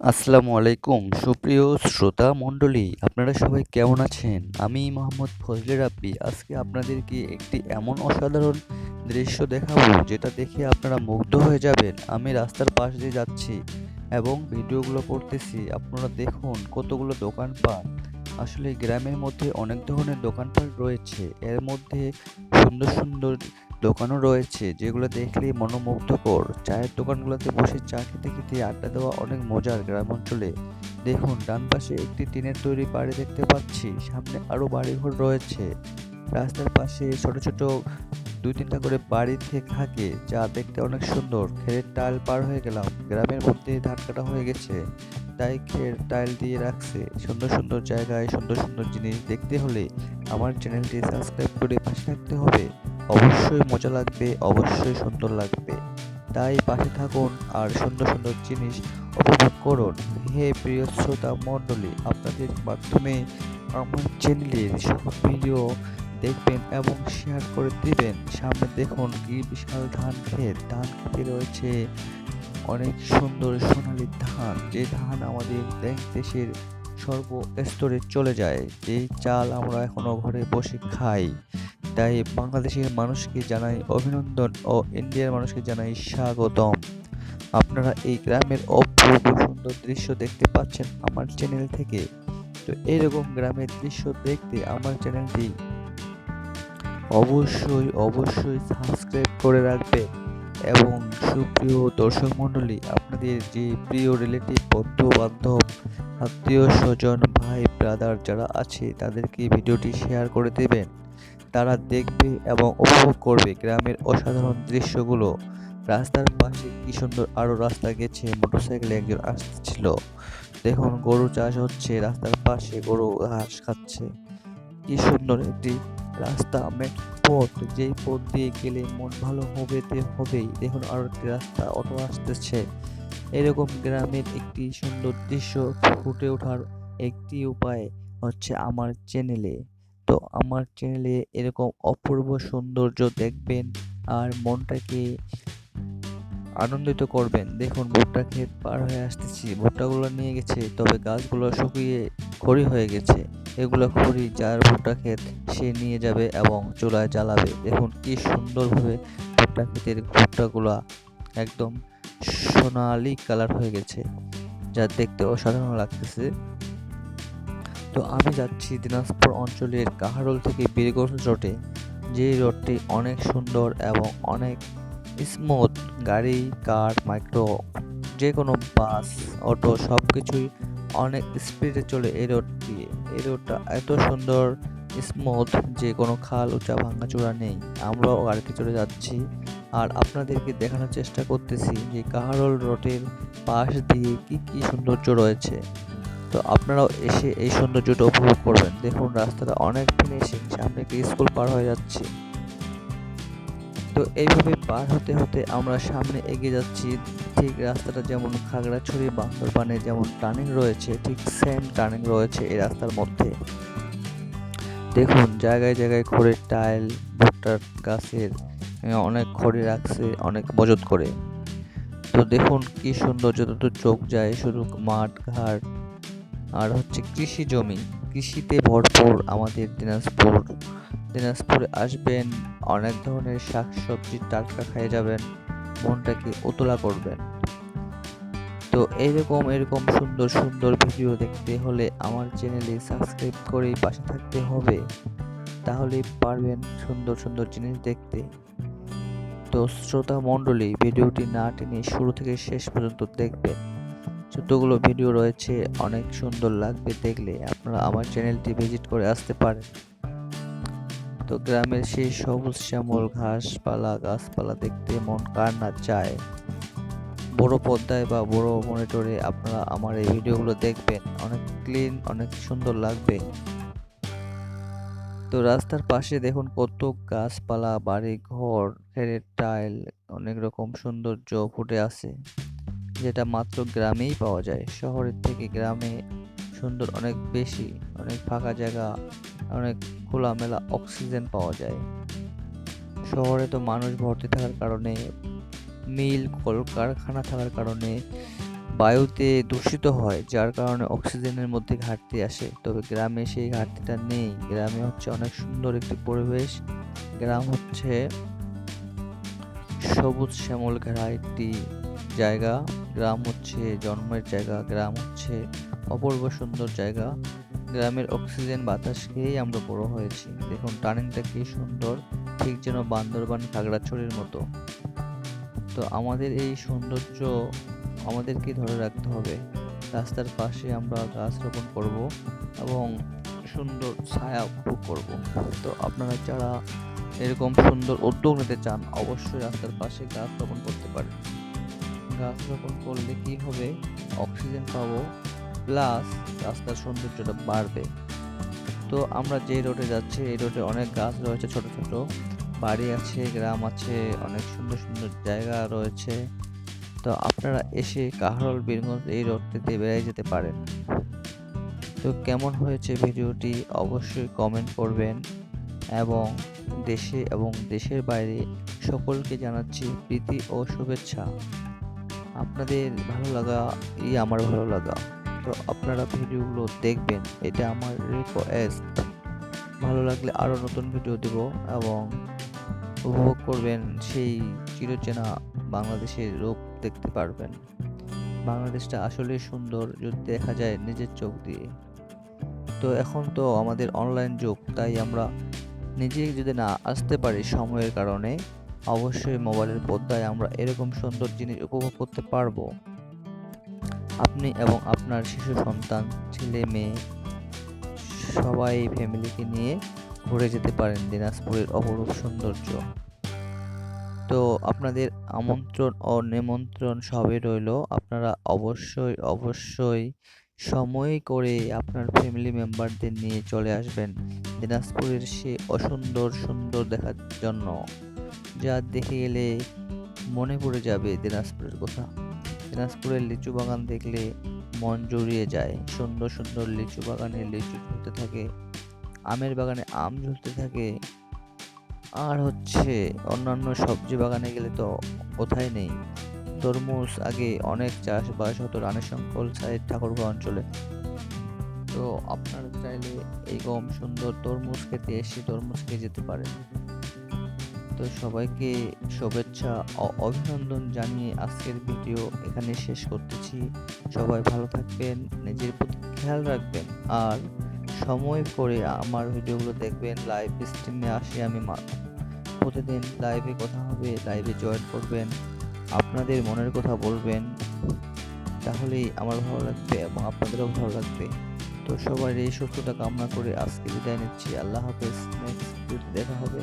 আসসালামু আলাইকুম, সুপ্রিয় শ্রোতা মণ্ডলী, আপনারা সবাই কেমন আছেন? আমি মোহাম্মদ ফজলে রাব্বি আজকে আপনাদেরকে একটি এমন অসাধারণ দৃশ্য দেখাবো, যেটা দেখে আপনারা মুগ্ধ হয়ে যাবেন। আমি রাস্তার পাশ দিয়ে যাচ্ছি এবং ভিডিওগুলো করতেছি। আপনারা দেখুন কতগুলো দোকানপাট। আসলে গ্রামের মধ্যে অনেক ধরনের দোকানপাট রয়েছে। এর মধ্যে সুন্দর সুন্দর দোকানও রয়েছে, যেগুলো দেখলেই মনোমুগ্ধকর। চায়ের দোকানগুলোতে বসে চা খেতে খেতে আড্ডা দেওয়া অনেক মজার গ্রাম অঞ্চলে দেখুন, ডান পাশে একটি টিনের তৈরি বাড়ি দেখতে পাচ্ছি, সামনে আরও বাড়িঘর রয়েছে। রাস্তার পাশে ছোট ছোট দুই তিনটা করে বাড়ি থেকে, যা দেখতে অনেক সুন্দর। খেরের টাইল পার হয়ে গেলাম, গ্রামের মধ্যে ধান কাটা হয়ে গেছে। তাই খের টাইল দিয়ে রাখছে। সুন্দর সুন্দর জায়গায় সুন্দর সুন্দর জিনিস দেখতে হলে আমার চ্যানেলটি সাবস্ক্রাইব করে পাশে থাকতে হবে। অবশ্যই মজা লাগবে, অবশ্যই সুন্দর লাগবে। তাই পাশে থাকুন আর সুন্দর সুন্দর জিনিস উপভোগ করুন। হে প্রিয় শ্রোতা মণ্ডলী, আপনাদের মাধ্যমে আমার চ্যানেলের সব ভিডিও দেখবেন এবং শেয়ার করে দিবেন। সামনে দেখুন কি বিশাল ধান ক্ষেত। ধান খেতে রয়েছে অনেক সুন্দর সোনালী ধান। যে ধান আমাদের দেশ দেশের সর্বস্তরে চলে যায়। যেই চাল আমরা এখনও ঘরে বসে খাই। তাই বাংলাদেশের মানুষকে জানাই অভিনন্দন ও ইন্ডিয়ার মানুষকে জানাই স্বাগতম। আপনারা এই গ্রামের অপূর্ব সুন্দর দৃশ্য দেখতে পাচ্ছেন আমার চ্যানেল থেকে। তো এইরকম গ্রামের দৃশ্য দেখতে আমার চ্যানেলটি অবশ্যই অবশ্যই সাবস্ক্রাইব করে রাখবে এবং সুপ্রিয় দর্শক মণ্ডলী, আপনাদের যে প্রিয় রিলেটিভ বন্ধু বান্ধব আত্মীয় স্বজন ভাই ব্রাদার যারা আছে, তাদেরকে ভিডিওটি শেয়ার করে দেবেন। তারা দেখবে এবং উপভোগ করবে গ্রামের অসাধারণ দৃশ্যগুলো। রাস্তার পাশে কি সুন্দর আরও রাস্তা গেছে, মোটরসাইকেলে একজন আসছিল। দেখুন, গরু চাষ হচ্ছে, রাস্তার পাশে গরু ঘাস খাচ্ছে। কি সুন্দর একটি রাস্তা পথ, যেই পথ দিয়ে গেলে মন ভালো হবে তে হবেই। দেখুন আরও একটি রাস্তা, অটো আসতেছে। এরকম গ্রামের একটি সুন্দর দৃশ্য ফুটে ওঠার একটি উপায় হচ্ছে আমার চ্যানেলে। তো আমার চ্যানেলে এরকম অপূর্ব সৌন্দর্য দেখবেন আর মনটাকে আনন্দিত করবেন। দেখুন, ভুট্টা ক্ষেত পার হয়ে আসতেছি। ভুট্টাগুলো নিয়ে গেছে, তবে গাছগুলো শুকিয়ে খড়ি হয়ে গেছে। এগুলো খড়ি যার ভুট্টা ক্ষেত সে নিয়ে যাবে এবং চুলায় জ্বালাবে। দেখুন, কি সুন্দরভাবে ভুট্টা ক্ষেতের ভুট্টাগুলো একদম সোনালি কালার হয়ে গেছে, যা দেখতে অসাধারণ লাগতেছে। তো আমি যাচ্ছি দিনাজপুর অঞ্চলের কাহারোল থেকে বীরগঞ্জ রোডে। যে রোডটি অনেক সুন্দর এবং অনেক স্মুথ। গাড়ি, কার, মাইক্রো যে কোনো বাস, অটো সব কিছুই অনেক স্পিডে চলে এই রোড দিয়ে এই রোডটা এত সুন্দর, স্মুথ যে কোনো খাল, উঁচা, ভাঙাচোরা নেই। আমরাও গাড়িতে চলে যাচ্ছি। আর আপনাদেরকে দেখানোর চেষ্টা করতেছি যে কাহারোল রোডের পাশ দিয়ে কি কি সৌন্দর্য রয়েছে। তো আপনারাও এসে এই সৌন্দর্যটা উপভোগ করবেন। দেখুন, রাস্তাটা অনেক ফিনিশিং সামনে একটি স্কুল পার হয়ে যাচ্ছে। তো এইভাবে পার হতে হতে আমরা সামনে এগিয়ে যাচ্ছি। ঠিক রাস্তাটা যেমন খাগড়াছড়ি, বান্দরবানে যেমন টার্নিং রয়েছে, ঠিক সেম টার্নিং রয়েছে এই রাস্তার মধ্যে। দেখুন, জায়গায় জায়গায় খড়ের টাইল, ভুট্টার গাছের অনেক খড়ি রাখছে, অনেক মজুত করে। তো দেখুন, কি সুন্দর যত চোখ যায়, শুধু মাঠ, ঘাট আর হচ্ছে কৃষি জমি। কৃষিতে ভরপুর আমাদের দিনাজপুর। দিনাজপুরে আসবেন, অনেক ধরনের শাক সবজি টাটকা খেয়ে যাবেন, মনটাকে উতলা করবেন। তো এরকম এরকম সুন্দর সুন্দর ভিডিও দেখতে হলে আমার চ্যানেলে সাবস্ক্রাইব করেই পাশে থাকতে হবে। তাহলে পারবেন সুন্দর সুন্দর জিনিস দেখতে। তো শ্রোতা মণ্ডলী, ভিডিওটি না টেনে শুরু থেকে শেষ পর্যন্ত দেখবেন। যতগুলো ভিডিও রয়েছে, অনেক সুন্দর লাগবে দেখলে। আপনারা আমার চ্যানেলটি ভিজিট করে আসতে পারেন। তো গ্রামের সেই সবুজ শ্যামল ঘাসপালা, গাছপালা দেখতে মন কার না চায়। বড় পর্দায় বা বড় মনিটরে আপনারা আমার এই ভিডিওগুলো দেখবেন। অনেক ক্লিন অনেক সুন্দর লাগবে। তো রাস্তার পাশে দেখুন কত গাছপালা বাড়ি ঘর খেরের টাইল অনেক রকম সৌন্দর্য ফুটে আছে। যেটা মাত্র গ্রামেই পাওয়া যায়। শহরের থেকে গ্রামে সুন্দর অনেক বেশি, অনেক ফাঁকা জায়গা, অনেক খোলামেলা অক্সিজেন পাওয়া যায়। শহরে তো মানুষ ভর্তি থাকার কারণে, মিল, কলকারখানা থাকার কারণে বায়ুতে দূষিত হয়, যার কারণে অক্সিজেনের মধ্যে ঘাটতি আসে। তবে গ্রামে সেই ঘাটতিটা নেই। গ্রামে হচ্ছে অনেক সুন্দর একটি পরিবেশ। গ্রাম হচ্ছে সবুজ শ্যামল ঘেরা একটি জায়গা। গ্রাম হচ্ছে জন্মের জায়গা, গ্রাম হচ্ছে অপূর্ব সুন্দর জায়গা। গ্রামের অক্সিজেন বাতাস খেয়েই আমরা বড় হয়েছি। দেখুন টার্নিংটা কি সুন্দর, ঠিক যেন বান্দরবান খাগড়াছড়ির মতো। তো আমাদের এই সৌন্দর্য আমাদেরকে ধরে রাখতে হবে। রাস্তার পাশে আমরা গাছ রোপণ করব এবং সুন্দর ছায়া উপভোগ করব। তো আপনারা যারা এরকম সুন্দর উদ্যোগ নিতে চান, অবশ্যই রাস্তার পাশে গাছ রোপণ করতে পারেন। গাছ রোপণ করলে কি হবে? অক্সিজেন পাবো, প্লাস রাস্তার সৌন্দর্যটা বাড়বে। তো আমরা যে রোডে যাচ্ছি, এই রোডে অনেক গাছ রয়েছে ছোট ছোট। বাড়ি আছে, গ্রাম আছে, অনেক সুন্দর সুন্দর জায়গা রয়েছে। তো আপনারা এসে কাহরল, বীরগঞ্জ এই রোডটিতে বেড়ে যেতে পারেন। তো কেমন হয়েছে ভিডিওটি অবশ্যই কমেন্ট করবেন এবং দেশে এবং দেশের বাইরে সকলকে জানাচ্ছি প্রীতি ও শুভেচ্ছা। আপনাদের ভালো লাগা, ই আমার ভালো লাগা। তো আপনারা ভিডিওগুলো দেখবেন, এটা আমার রিকোয়েস্ট ভালো লাগলে আরও নতুন ভিডিও দেব এবং উপভোগ করবেন সেই চিরচেনা বাংলাদেশের রূপ দেখতে পারবেন। বাংলাদেশটা আসলেই সুন্দর, যদি দেখা যায় নিজের চোখ দিয়ে। তো এখন তো আমাদের অনলাইন যুগ, তাই আমরা নিজে যদি না আসতে পারি সময়ের কারণে অবশ্যই মোবাইলের পর্দায় আমরা এরকম সুন্দর জিনিস উপভোগ করতে পারব। আপনি এবং আপনার শিশু সন্তান, ছেলে, মেয়ে, সবাই ফ্যামিলিকে নিয়ে ঘুরে যেতে পারেন দিনাজপুরের অপরূপ সৌন্দর্য। তো আপনাদের আমন্ত্রণ ও নিমন্ত্রণ সবই রইল। আপনারা অবশ্যই অবশ্যই সময় করে আপনার ফ্যামিলি মেম্বারদের নিয়ে চলে আসবেন দিনাজপুরের সে অসুন্দর, সুন্দর দেখার জন্য। যা দেখে গেলে মনে পড়ে যাবে দিনাজপুরের কথা। দিনাজপুরের লিচু বাগান দেখলে মন জড়িয়ে যায়। সুন্দর সুন্দর লিচু বাগানে লিচু ঝুলতে থাকে, আমের বাগানে আম ঝুলতে থাকে। আর হচ্ছে অন্যান্য সবজি বাগানে গেলে তো কোথায় নেই। তরমুজ আগে অনেক চাষবাস হতো রানীশঙ্কল সাইড ঠাকুরগাঁও অঞ্চলে। তো আপনারা চাইলে এই কম সুন্দর তরমুজ খেতে এসে তরমুজ খেয়ে যেতে পারেন। তো সবাইকে শুভেচ্ছা ও অভিনন্দন জানিয়ে আজকের ভিডিও এখানে শেষ করতেছি। সবাই ভালো থাকবেন, নিজের প্রতি খেয়াল রাখবেন আর সময় করে আমার ভিডিওগুলো দেখবেন। লাইভ স্ট্রিমে আসি আমি প্রতিদিন লাইভে কথা হবে লাইভে জয়েন করবেন, আপনাদের মনের কথা বলবেন। তাহলেই আমার ভালো লাগবে এবং আপনাদেরও ভালো লাগবে। তো সবার এই সুস্থতা কামনা করে আজকে বিদায় নিচ্ছি। আল্লাহ হাফেজ নেক্সট দেখা হবে।